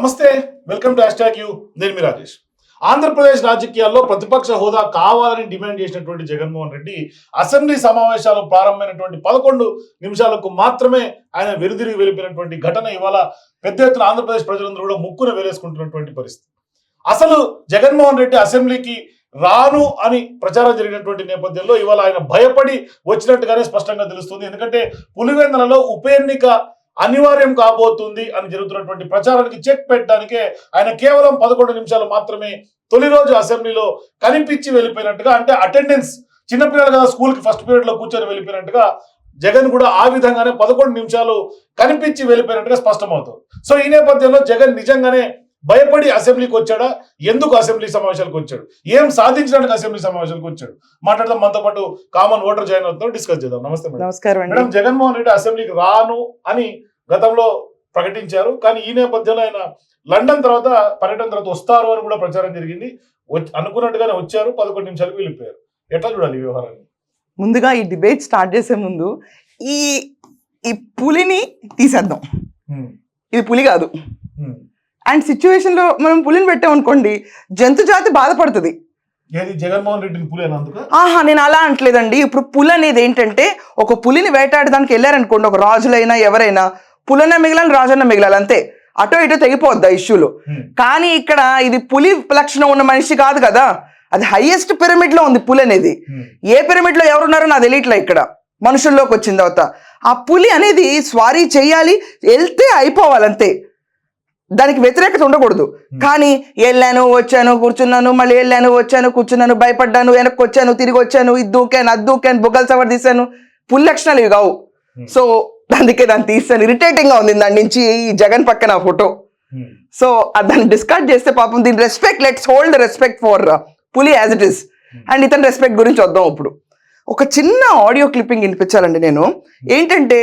నమస్తే welcome to hash you. నేను మీ రాజేష్. ఆంధ్రప్రదేశ్ రాజకీయాల్లో ప్రతిపక్ష హోదా కావాలని డిమాండ్ చేసినటువంటి జగన్మోహన్ రెడ్డి అసెంబ్లీ సమావేశాలు ప్రారంభమైనటువంటి పదకొండు నిమిషాలకు మాత్రమే ఆయన వెనుదిరిగి వెళ్ళిపోయినటువంటి ఘటన ఇవాళ పెద్ద ఎత్తున ఆంధ్రప్రదేశ్ ప్రజలందరూ కూడా ముక్కున వేలేసుకుంటున్నటువంటి పరిస్థితి. అసలు జగన్మోహన్ రెడ్డి అసెంబ్లీకి రాను అని ప్రచారం జరిగినటువంటి నేపథ్యంలో ఇవాళ ఆయన భయపడి వచ్చినట్టుగానే స్పష్టంగా తెలుస్తుంది. ఎందుకంటే పులివెందలలో ఉప ఎన్నిక అనివార్యం కాబోతుంది అని జరుగుతున్నటువంటి ప్రచారానికి చెక్ పెట్టడానికే ఆయన కేవలం పదకొండు నిమిషాలు మాత్రమే తొలి రోజు అసెంబ్లీలో కనిపించి వెళ్ళిపోయినట్టుగా అంటే అటెండెన్స్ చిన్నపిల్లలు కదా స్కూల్కి ఫస్ట్ పీరియడ్లో కూర్చొని వెళ్ళిపోయినట్టుగా జగన్ కూడా ఆ విధంగానే పదకొండు నిమిషాలు కనిపించి వెళ్ళిపోయినట్టుగా స్పష్టమవుతుంది. సో ఈ నేపథ్యంలో జగన్ నిజంగానే భయపడి అసెంబ్లీకి వచ్చాడా? ఎందుకు అసెంబ్లీ సమావేశాలకు వచ్చాడు? ఏం సాధించడానికి అసెంబ్లీ సమావేశాలకు వచ్చాడు? మాట్లాడదాం మనతో పాటు కామన్ ఓటర్ జాయిన్ అవుతాం డిస్కస్ చేద్దాం. నమస్తే మేడం. నమస్కారం మేడం జగన్మోహన్ రెడ్డి అసెంబ్లీకి రాను అని గతంలో ప్రకటించారు. కానీ ఈ నేపథ్యంలో ఆయన లండన్ తర్వాత పర్యటన తర్వాత వస్తారు అని కూడా ప్రచారం జరిగింది. అనుకున్నట్టుగానే వచ్చారు. పదకొండు నిమిషాలకు వెళ్ళిపోయారు. ఎట్లా చూడాలి ఈ వ్యవహారాన్ని? ముందుగా ఈ డిబేట్ స్టార్ట్ చేసే ముందు ఈ ఈ పులిని తీసేద్దాం. ఇది పులి కాదు. అండ్ సిచ్యువేషన్లో మనం పులిని పెట్టామనుకోండి జంతు జాతి బాధపడుతుంది. జగన్మోహన్ రెడ్డిని ఆహా నేను అలా అంటలేదండి ఇప్పుడు పులి అనేది ఏంటంటే ఒక పులిని వేటాడడానికి వెళ్ళారనుకోండి ఒక రాజులైనా ఎవరైనా పులన మిగిలాలి రాజన్న మిగిలాలి అంతే. అటో ఇటో తెగిపోద్ది ఆ ఇష్యూలో. కానీ ఇక్కడ ఇది పులి లక్షణం ఉన్న మనిషి కాదు కదా. అది హైయెస్ట్ పిరమిడ్లో ఉంది పులి అనేది. ఏ పిరమిడ్లో ఎవరున్నారో నాకు తెలియట్లే ఇక్కడ. మనుషుల్లోకి వచ్చిన తర్వాత. ఆ పులి అనేది స్వారీ చేయాలి వెళ్తే అయిపోవాలి అంతే. దానికి వ్యతిరేకత ఉండకూడదు. కానీ వెళ్ళాను వచ్చాను కూర్చున్నాను మళ్ళీ వెళ్ళాను వచ్చాను కూర్చున్నాను భయపడ్డాను వెనక్కి వచ్చాను తిరిగి వచ్చాను ఇది దూకాను అది దూకాను బొగ్గలు సవర్ తీశాను. పులి లక్షణాలు ఇవి కావు. సో అందుకే దాన్ని తీస్తాను. ఇరిటేటింగ్గా ఉంది దాని నుంచి ఈ జగన్ పక్కన ఫోటో సో ఆ దాన్ని డిస్కార్డ్ చేస్తే పాపం దీని respect let's hold respect for పులి యాజ్ ఇట్ ఇస్ అండ్ ఇతని రెస్పెక్ట్ గురించి వద్దాం ఇప్పుడు. ఒక చిన్న ఆడియో క్లిప్పింగ్ వినిపించాలండి నేను. ఏంటంటే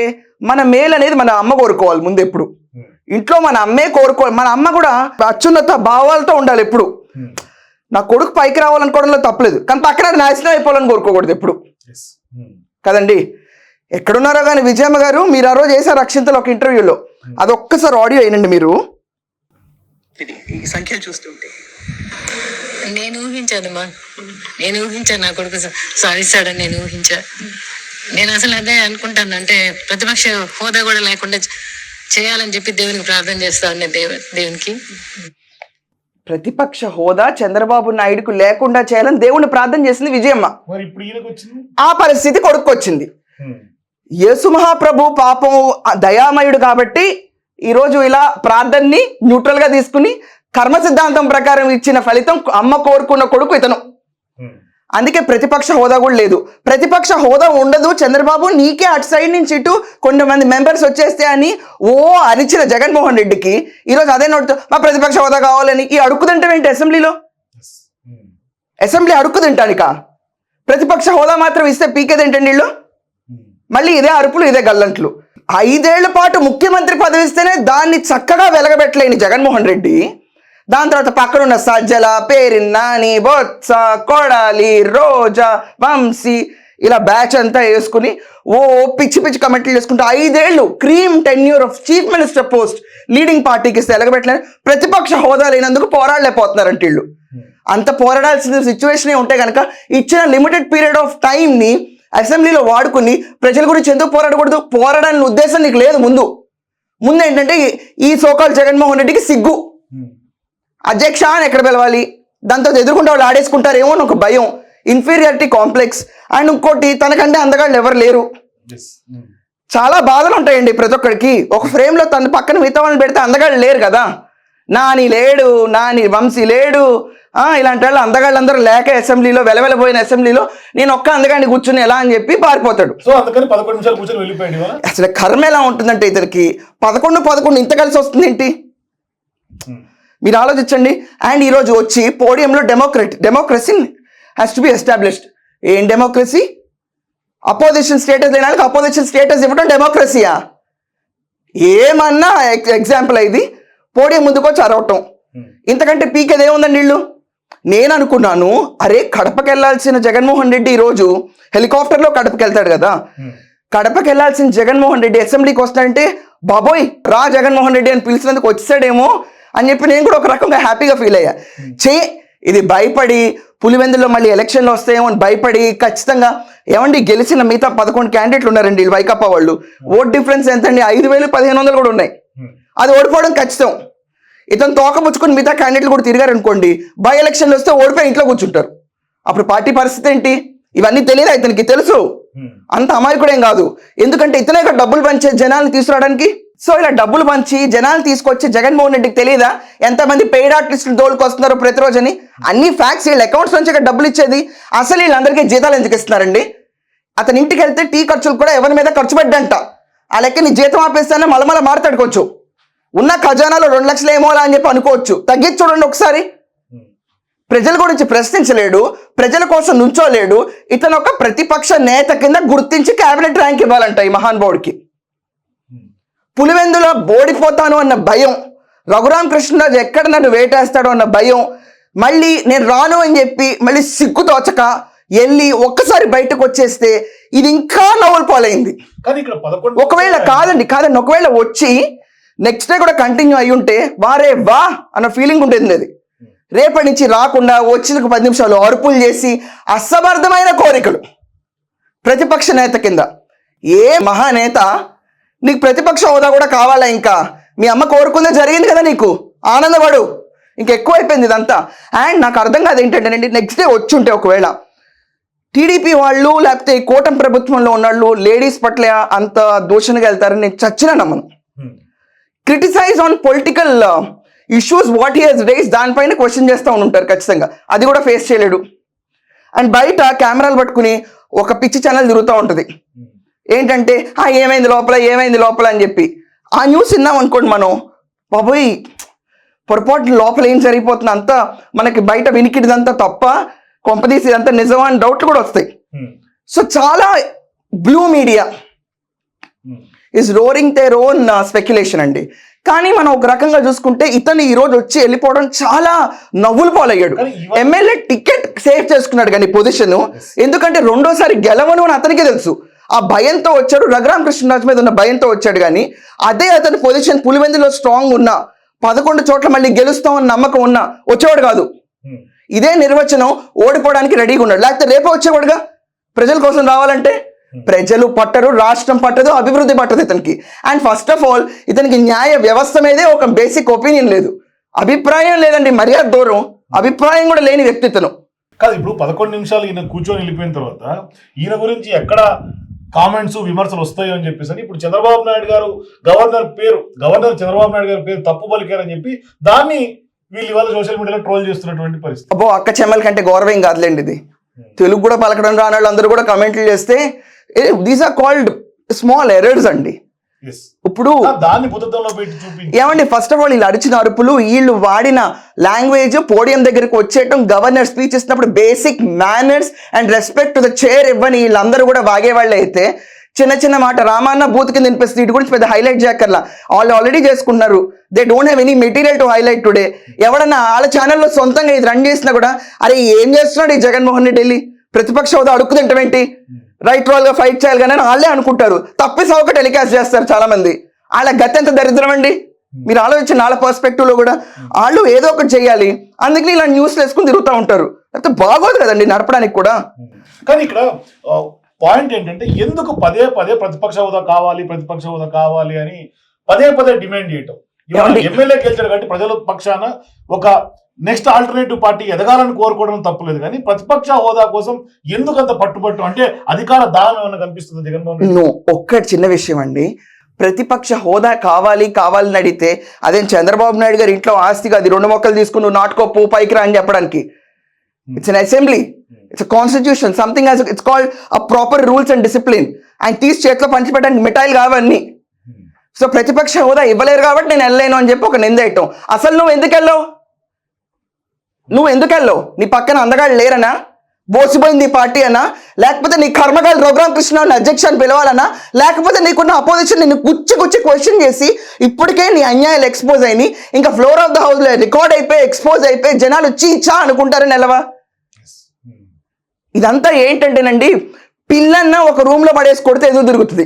మన మేల్ అనేది మన అమ్మ కోరుకోవాలి ముందు ఎప్పుడు. ఇంట్లో మన అమ్మే కోరుకోవాలి. మన అమ్మ కూడా అత్యున్నత భావాలతో ఉండాలి ఎప్పుడు. నా కొడుకు పైకి రావాలనుకోవడంలో తప్పలేదు. కానీ పక్కన నాశనం అయిపోవాలని కోరుకోకూడదు ఎప్పుడు. కదండి? ఎక్కడున్నారో కానీ విజయమ్మ గారు మీరు ఆ రోజు చేశారు అక్షింతలు ఒక ఇంటర్వ్యూలో. అది ఒక్కసారి ఆడియో అయినండి మీరు. ఇది ఈ సంఖ్యలు చూస్తుంటే. నేను ఊహించానమ్మా నేను ఊహించాను నా కొడుకు సాధిస్తాడని నేను ఊహించా. నేను అసలు అదే అనుకుంటాను. అంటే ప్రతిపక్ష హోదా కూడా లేకుండా చేయాలని చెప్పి దేవునికి ప్రార్థన చేస్తా ఉండే దేవ దేవునికి. ప్రతిపక్ష హోదా చంద్రబాబు నాయుడుకు లేకుండా చేయాలని దేవుణ్ణి ప్రార్థన చేసింది విజయమ్మ. మరి ఇప్పుడు ఈయనకు వచ్చింది ఆ పరిస్థితి కొడుక్కొచ్చింది. యేసు మహాప్రభు పాపం దయామయుడు కాబట్టి ఈరోజు ఇలా ప్రార్థనని న్యూట్రల్గా తీసుకుని కర్మ సిద్ధాంతం ప్రకారం ఇచ్చిన ఫలితం అమ్మ కోరుకున్న కొడుకు ఇతను. అందుకే ప్రతిపక్ష హోదా కూడా లేదు. ప్రతిపక్ష హోదా ఉండదు. చంద్రబాబు నీకే అటు సైడ్ నుంచి ఇటు కొంతమంది మెంబర్స్ వచ్చేస్తే అని ఓ అరిచిన జగన్మోహన్ రెడ్డికి ఈరోజు అదే నోటితో మా ప్రతిపక్ష హోదా కావాలని ఈ అడుక్కుదంటే ఏంటి అసెంబ్లీలో? అసెంబ్లీ అడుక్కు తింటానిక? ప్రతిపక్ష హోదా మాత్రం ఇస్తే పీకేదేంటండి వీళ్ళు మళ్ళీ ఇదే అరుపులు ఇదే గల్లంట్లు. ఐదేళ్ళ పాటు ముఖ్యమంత్రి పదవి ఇస్తేనే దాన్ని చక్కగా వెలగబెట్టలేని జగన్మోహన్ రెడ్డి. దాని తర్వాత పక్కనున్న సజ్జల పేరి నాని బొత్స కొడాలి రోజా వంశీ ఇలా బ్యాచ్ అంతా వేసుకుని ఓ పిచ్చి పిచ్చి కమెంట్లు చేసుకుంటూ ఐదేళ్ళు cream tenure of chief minister post leading పార్టీకి ఇస్తే ఎలగబెట్టలేని ప్రతిపక్ష హోదా లేనందుకు పోరాడలేకపోతున్నారంట వీళ్ళు. అంత పోరాడాల్సిన సిచ్యువేషన్ ఉంటే కనుక ఇచ్చిన లిమిటెడ్ పీరియడ్ ఆఫ్ టైంని అసెంబ్లీలో వాడుకుని ప్రజల గురించి ఎందుకు పోరాడకూడదు? పోరాడాలని ఉద్దేశం నీకు లేదు ముందు. ముందు ఏంటంటే ఈ- సోకాల్ జగన్మోహన్ రెడ్డికి సిగ్గు. అధ్యక్ష అని ఎక్కడ పిలవాలి? దాంతో ఎదుర్కొంటే వాళ్ళు ఆడేసుకుంటారేమో అని ఒక భయం. ఇన్ఫీరియారిటీ కాంప్లెక్స్ అండ్ ఇంకోటి తనకంటే అందగాళ్ళు ఎవరు లేరు. చాలా బాధలు ఉంటాయండి ప్రతి ఒక్కడికి. ఒక ఫ్రేమ్లో తన పక్కన మిగతా వాళ్ళని పెడితే అందగాళ్ళు లేరు కదా. నాని లేడు నాని వంశీ లేడు. ఇలాంటి వాళ్ళు అందగాళ్ళందరూ లేక అసెంబ్లీలో వెలవెలబోయిన అసెంబ్లీలో నేను ఒక్క అందగాడిని కూర్చుని ఎలా అని చెప్పి పారిపోతాడు. సో అందుకని పదకొండు నిమిషాలు కూర్చొని వెళ్ళిపోయాడు అసలు కర్మ ఎలా ఉంటుందంటే ఇతనికి? పదకొండు పదకొండు ఇంత కలిసి వస్తుంది ఏంటి? మీరు ఆలోచించండి. అండ్ ఈరోజు వచ్చి పోడియంలో democrat democracy has to be established ఏం డెమోక్రసీ? అపోజిషన్ స్టేటస్ లేని వాళ్ళకి అపోజిషన్ స్టేటస్ ఇవ్వడం డెమోక్రసీయా? ఏమన్నా ఎగ్జాంపుల్ ఇది. పోడియం ముందుకు వచ్చి అరవటం ఇంతకంటే పీకేది ఏముందండి వీళ్ళు నేను అనుకున్నాను అరే కడపకి వెళ్ళాల్సిన జగన్మోహన్ రెడ్డి ఈరోజు హెలికాప్టర్లో కడపకి వెళ్తాడు కదా. కడపకి వెళ్ళాల్సిన జగన్మోహన్ రెడ్డి అసెంబ్లీకి వస్తాడంటే బాబోయ్ రా జగన్మోహన్ రెడ్డి అని పిలిచినందుకు వచ్చాడేమో అని చెప్పి నేను కూడా ఒక రకంగా హ్యాపీగా ఫీల్ అయ్యా. చే ఇది భయపడి పులివెందులో మళ్ళీ ఎలక్షన్లు వస్తాయేమో అని భయపడి ఖచ్చితంగా ఏమండి గెలిచిన మిగతా పదకొండు క్యాండిడేట్లు ఉన్నారండి వీళ్ళు వైకాపా వాళ్ళు. ఓట్ డిఫరెన్స్ ఎంతండి? ఐదు వేలు పదిహేను వందలు కూడా ఉన్నాయి. అది ఓడిపోవడం ఖచ్చితం. ఇతను తోక పుచ్చుకొని మిగతా క్యాండిడేట్లు కూడా తిరిగారు అనుకోండి బై ఎలక్షన్లు వస్తే ఓడిపోయి ఇంట్లో కూర్చుంటారు. అప్పుడు పార్టీ పరిస్థితి ఏంటి? ఇవన్నీ తెలియదు ఇతనికి? తెలుసు. అంత అమాయకుడేం కాదు. ఎందుకంటే ఇతనే ఇక్కడ డబ్బులు పంచే జనాలను తీసుకురావడానికి. సో ఇలా డబ్బులు పంచి జనాలు తీసుకొచ్చి జగన్మోహన్ రెడ్డికి తెలియదా? ఎంతమంది పెయిడ్ ఆర్టిస్టులు దోలుకు వస్తున్నారో ప్రతిరోజు అని అన్ని ఫ్యాక్ట్స్ వీళ్ళ అకౌంట్స్ నుంచి ఇక్కడ డబ్బులు ఇచ్చేది. అసలు వీళ్ళందరికీ జీతాలు ఎందుకు ఇస్తున్నారండి? అతని ఇంటికి వెళ్తే టీ ఖర్చులు కూడా ఎవరి మీద ఖర్చు పెట్టంట ఆ లెక్క నీ జీతం ఆపేస్తానే మలమల మాట్లాడుకోవచ్చు ఉన్న ఖజానాలో రెండు లక్షలు ఏమో అని చెప్పి అనుకోవచ్చు. తగ్గించి చూడండి ఒకసారి. ప్రజల గురించి ప్రశ్నించలేడు ప్రజల కోసం నుంచోలేడు ఇతను ఒక ప్రతిపక్ష నేత కింద గుర్తించి కేబినెట్ ర్యాంక్ ఇవ్వాలంట ఈ మహానుభావుడికి పులివెందులో ఓడిపోతాను అన్న భయం రఘురామ కృష్ణరాజు ఎక్కడ నన్ను వేటేస్తాడో అన్న భయం మళ్ళీ నేను రాను అని చెప్పి మళ్ళీ సిగ్గు తోచక వెళ్ళి ఒక్కసారి బయటకు వచ్చేస్తే ఇది ఇంకా నవ్వులు పాలైంది. ఒకవేళ కాదండి కాదండి ఒకవేళ వచ్చి నెక్స్ట్ డే కూడా కంటిన్యూ అయి ఉంటే వారే వా అన్న ఫీలింగ్ ఉంటుంది అది రేపటి నుంచి రాకుండా వచ్చిన పది నిమిషాలు అరుపులు చేసి అసమర్థమైన కోరికలు. ప్రతిపక్ష నేత కింద. ఏ మహానేత నీకు ప్రతిపక్ష హోదా కూడా కావాలా ఇంకా? మీ అమ్మ కోరుకుందే జరిగింది కదా నీకు? ఆనందపడు. ఇంకెక్కువ అయిపోయింది ఇదంతా. అండ్ నాకు అర్థం కాదు ఏంటంటేనండి నెక్స్ట్ డే వచ్చి ఉంటే ఒకవేళ టీడీపీ వాళ్ళు లేకపోతే కూటమి ప్రభుత్వంలో ఉన్నవాళ్ళు లేడీస్ పట్ల అంత దూషణగా వెళ్తారని నేను చచ్చిన నమ్మను. Criticise on political issues what he has raised దానిపైన క్వశ్చన్ చేస్తూ ఉంటారు ఖచ్చితంగా. అది కూడా ఫేస్ చేయలేడు. అండ్ బయట కెమెరాలు పట్టుకుని ఒక పిచ్చి ఛానల్ తిరుగుతూ ఉంటుంది. ఏంటంటే "ఆ, ఏమైంది లోపల ఏమైంది లోపల? అని చెప్పి. ఆ న్యూస్ విన్నాం అనుకోండి మనం. బాబోయ్ పొరపాటు లోపల ఏం జరిగిపోతుంది? అంతా మనకి బయట వినికిడిదంతా తప్ప కొంపదీసి ఇదంతా నిజమా? అని డౌట్లు కూడా వస్తాయి. సో చాలా blue media is roaring their own speculation అండి. కానీ మనం ఒక రకంగా చూసుకుంటే ఇతను ఈ రోజు వచ్చి వెళ్ళిపోవడం చాలా నవ్వులు పాలయ్యాడు. ఎమ్మెల్యే టికెట్ సేవ్ చేసుకున్నాడు కానీ పొజిషన్ ఎందుకంటే రెండోసారి గెలవను అని అతనికే తెలుసు. ఆ భయంతో వచ్చాడు రఘురామ కృష్ణరాజు మీద ఉన్న భయంతో వచ్చాడు కానీ అదే అతని పొజిషన్ పులివెందులో స్ట్రాంగ్ ఉన్నా పదకొండు చోట్ల మళ్ళీ గెలుస్తామని నమ్మకం ఉన్నా వచ్చేవాడు కాదు. ఇదే నిర్వచనం ఓడిపోవడానికి రెడీగా ఉన్నాడు. లేకపోతే రేపే వచ్చేవాడుగా? ప్రజల కోసం రావాలంటే? ప్రజలు పట్టరు రాష్ట్రం పట్టదు అభివృద్ధి పట్టదు ఇతనికి. అండ్ ఫస్ట్ ఆఫ్ ఆల్ ఇతనికి న్యాయ వ్యవస్థ మీదే ఒక బేసిక్ ఒపీనియన్ లేదు. అభిప్రాయం లేదండి మర్యాద దూరం. అభిప్రాయం కూడా లేని వ్యక్తి ఇతను కాదు ఇప్పుడు పదకొండు నిమిషాలు ఈయన కూర్చొని వెళ్ళిపోయిన తర్వాత ఈయన గురించి ఎక్కడ కామెంట్స్ విమర్శలు వస్తాయో అని చెప్పేసి అని ఇప్పుడు చంద్రబాబు నాయుడు గారు గవర్నర్ పేరు గవర్నర్ చంద్రబాబు నాయుడు గారి పేరు తప్పు పలికారని చెప్పి దాన్ని వీళ్ళు ఇవాళ సోషల్ మీడియాలో ట్రోల్ చేస్తున్నటువంటి పరిస్థితి. అబ్బో అక్క చెమ్మల కంటే గౌరవం కాదులేండి ఇది. తెలుగు కూడా పలకడం రాని వాళ్ళు అందరూ కూడా కమెంట్లు చేస్తే these are called small errors అండి. ఇప్పుడు ఏమండి ఫస్ట్ ఆఫ్ ఆల్ వీళ్ళు అరిచిన అరుపులు వీళ్ళు వాడిన లాంగ్వేజ్ పోడియం దగ్గరికి వచ్చేయటం గవర్నర్ స్పీచ్ ఇస్తున్నప్పుడు basic manners and respect to the chair ఇవ్వని వీళ్ళందరూ కూడా వాగే వాళ్ళు అయితే చిన్న చిన్న మాట రామాన్న బూత్ కింద వినిపిస్తుంది వీటి గురించి పెద్ద హైలైట్ చేయక్కర్లా వాళ్ళు ఆల్రెడీ చేసుకున్నారు they don't have any material to highlight today ఎవడన్నా వాళ్ళ ఛానల్లో సొంతంగా ఇది రన్ చేసినా కూడా అరే ఏం చేస్తున్నాడు ఈ జగన్మోహన్ రెడ్డి వెళ్ళి? ప్రతిపక్ష హోదా అడుక్కు రైట్గా ఫైట్ చేయాలి కానీ వాళ్ళే అనుకుంటారు. తప్పి సౌక టెలికాస్ట్ చేస్తారు చాలా మంది వాళ్ళ గతి ఎంత దరిద్రం అండి? మీరు ఆలోచించిన వాళ్ళ పర్స్పెక్టివ్లో కూడా వాళ్ళు ఏదో ఒకటి చేయాలి. అందుకని ఇలా న్యూస్ వేసుకుని తిరుగుతూ ఉంటారు. లేకపోతే బాగోదు కదండి నడపడానికి కూడా. కానీ ఇక్కడ పాయింట్ ఏంటంటే ఎందుకు పదే పదే ప్రతిపక్ష హోదా కావాలి ప్రతిపక్ష హోదా కావాలి అని పదే పదే డిమాండ్ చేయటం? ఎమ్మెల్యే గెలిచాడు కాబట్టి ప్రజల పక్షాన ఒక నెక్స్ట్ ఆల్టర్నేటివ్ పార్టీ ఎదగాలని కోరుకోవడం తప్పులేదు కానీ ప్రతిపక్ష హోదా కోసం ఎందుకు అంత పట్టుబట్టు? అంటే అధికార దానం ఏమైనా కనిపిస్తుంది జగన్మోహన్ ఒక్కటి చిన్న విషయం అండి. ప్రతిపక్ష హోదా కావాలి కావాలని అడిగితే అదేం చంద్రబాబు నాయుడు గారి ఇంట్లో ఆస్తి కాదు రెండు మొక్కలు తీసుకుని నువ్వు నాటుకో పూ పైకి రా అని చెప్పడానికి. It's an assembly it's constitution something as it's called a proper rules and discipline ఆయన తీసి చేతిలో పంచిపెట్టడానికి మిఠాయిలు కావన్నీ సో ప్రతిపక్ష హోదా ఇవ్వలేరు కాబట్టి నేను వెళ్ళలేను అని చెప్పి ఒక నింద వేయటం. అసలు నువ్వు ఎందుకు వెళ్ళావు? నువ్వు ఎందుకు వెళ్ళావు? నీ పక్కన అందగాడు లేరనా? బోసిపోయింది ఈ పార్టీ అనా లేకపోతే నీ కర్మకాయలు రఘురామ కృష్ణ అధ్యక్ష అని పిలవాలనా లేకపోతే నీకున్న అపోజిషన్ నిన్ను గుచ్చి గుచ్చి క్వశ్చన్ చేసి ఇప్పటికే నీ అన్యాయాలు ఎక్స్పోజ్ అయినాయి. ఇంకా ఫ్లోర్ ఆఫ్ ద హౌస్లో రికార్డ్ అయిపోయి ఎక్స్పోజ్ అయిపోయి జనాలు చీచా అనుకుంటారని నిలవా ఇదంతా ఏంటంటేనండి పిల్లన్న ఒక రూమ్లో పడేసి కొడితే ఎదురు తిరుగుతుంది.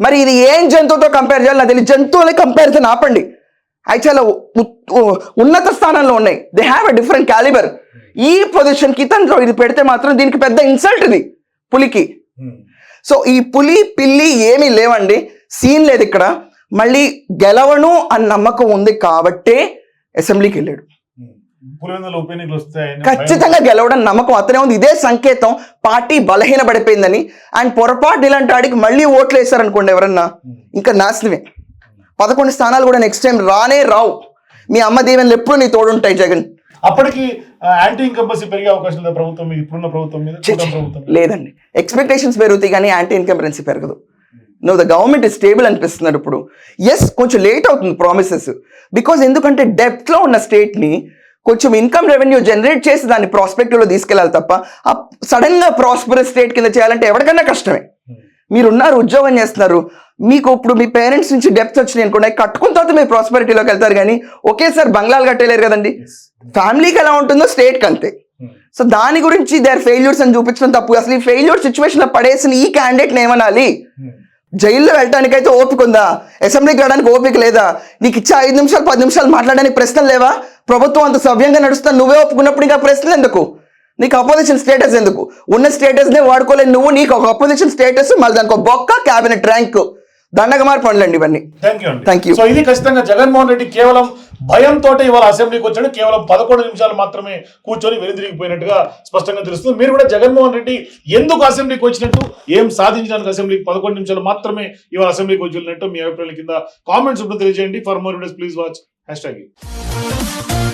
మరి ఇది ఏం జంతువుతో కంపేర్ చేయాలి నాకు తెలియదు. జంతువులకి కంపారిజన్ ఆపండి చాలా ఉన్నత స్థానంలో ఉన్నాయి. They have a different calibre ఈ పొజిషన్కి తనలో ఇది పెడితే మాత్రం దీనికి పెద్ద ఇన్సల్ట్ ఇది పులికి. సో ఈ పులి పిల్లి ఏమీ లేవండి. సీన్ లేదు ఇక్కడ. మళ్ళీ గెలవను అని నమ్మకం ఉంది కాబట్టే అసెంబ్లీకి వెళ్ళాడు. వస్తాయని ఖచ్చితంగా గెలవడం నమ్మకం అతనే ఉంది. ఇదే సంకేతం. పార్టీ బలహీన పడిపోయిందని అండ్ పొరపాటు ఇలాంటి వాడికి మళ్ళీ ఓట్లు వేశారనుకోండి ఎవరన్నా. ఇంకా నాశనమే. పదకొండు స్థానాలు కూడా నెక్స్ట్ టైం రానే రావు. మీ అమ్మ దీవెనలు ఎప్పుడు నీ తోడుంటాయి జగన్. అప్పటికి యాంటీ ఇన్కంబసీ పెరిగే అవకాశం ప్రభుత్వం మీద? ఇప్పుడున్న ప్రభుత్వం మీద? ప్రభుత్వం? లేదండి. ఎక్స్పెక్టేషన్స్ పెరుగుతాయి కానీ యాంటీ ఇన్కంబరెన్సీ పెరగదు నువ్వు ద గవర్నమెంట్ స్టేబుల్ అనిపిస్తున్నారు ఇప్పుడు. ఎస్ కొంచెం లేట్ అవుతుంది ప్రామిసెస్ బికాజ్ ఎందుకంటే డెప్త్లో ఉన్న స్టేట్ని కొంచెం ఇన్కమ్ రెవెన్యూ జనరేట్ చేసి దాన్ని ప్రాస్పెక్టివ్లో తీసుకెళ్ళాలి తప్ప సడన్గా ప్రాస్పరస్ స్టేట్ కింద చేయాలంటే ఎవరికైనా కష్టమే. మీరు ఉన్నారు ఉద్యోగం చేస్తున్నారు. మీకు ఇప్పుడు మీ పేరెంట్స్ నుంచి డెప్త్ వచ్చినాయి అనుకోండి కట్టుకున్న తర్వాత మీరు ప్రాస్పెరిటీలోకి వెళ్తారు కానీ ఒకేసారి బంగ్లాలు కట్టలేరు కదండి. ఫ్యామిలీకి ఎలా ఉంటుందో స్టేట్కి అంతే. సో దాని గురించి దేర్ ఫెయిల్యూర్స్ అని చూపించడం తప్పు. అసలు ఈ ఫెయిల్యూర్ సిచ్యువేషన్లో పడేసిన ఈ క్యాండిడేట్ ఏమనాలి? ఉమ్. జైల్లో వెళ్ళడానికి అయితే ఓపిక ఉందా? అసెంబ్లీకి వెళ్ళడానికి ఓపిక లేదా? నీకు ఇచ్చే ఐదు నిమిషాలు పది నిమిషాలు మాట్లాడడానికి ప్రశ్నలు లేవా? ప్రభుత్వం అంత సవ్యంగా నడుస్తా నువ్వే ఒప్పుకున్నప్పుడు ఇంకా ప్రశ్నలు ఎందుకు? నీకు అపోజిషన్ స్టేటస్ ఎందుకు? ఉన్న స్టేటస్ నే వాడుకోలేని నువ్వు నీకు ఒక అపోజిషన్ స్టేటస్ మళ్ళీ దానికి ఒక బొక్క క్యాబినెట్ ర్యాంక్ దండగమారి పనులండి ఇవన్నీ. థ్యాంక్ యూ అండి. సో ఇది ఖచ్చితంగా జగన్మోహన్ రెడ్డి కేవలం భయంతో ఇవాళ అసెంబ్లీకి వచ్చాడు. కేవలం పదకొండు నిమిషాలు మాత్రమే కూర్చొని వెనుదిరిగిపోయినట్టుగా స్పష్టంగా తెలుస్తుంది. మీరు కూడా జగన్మోహన్ రెడ్డి ఎందుకు అసెంబ్లీకి వచ్చినట్టు ఏం సాధించడానికి అసెంబ్లీకి పదకొండు నిమిషాలు మాత్రమే ఇవాళ అసెంబ్లీకి వచ్చి వెళ్ళినట్టు మీ అభిప్రాయాల కింద కామెంట్స్ ఉంటూ తెలియజేయండి. For more videos please watch hashtag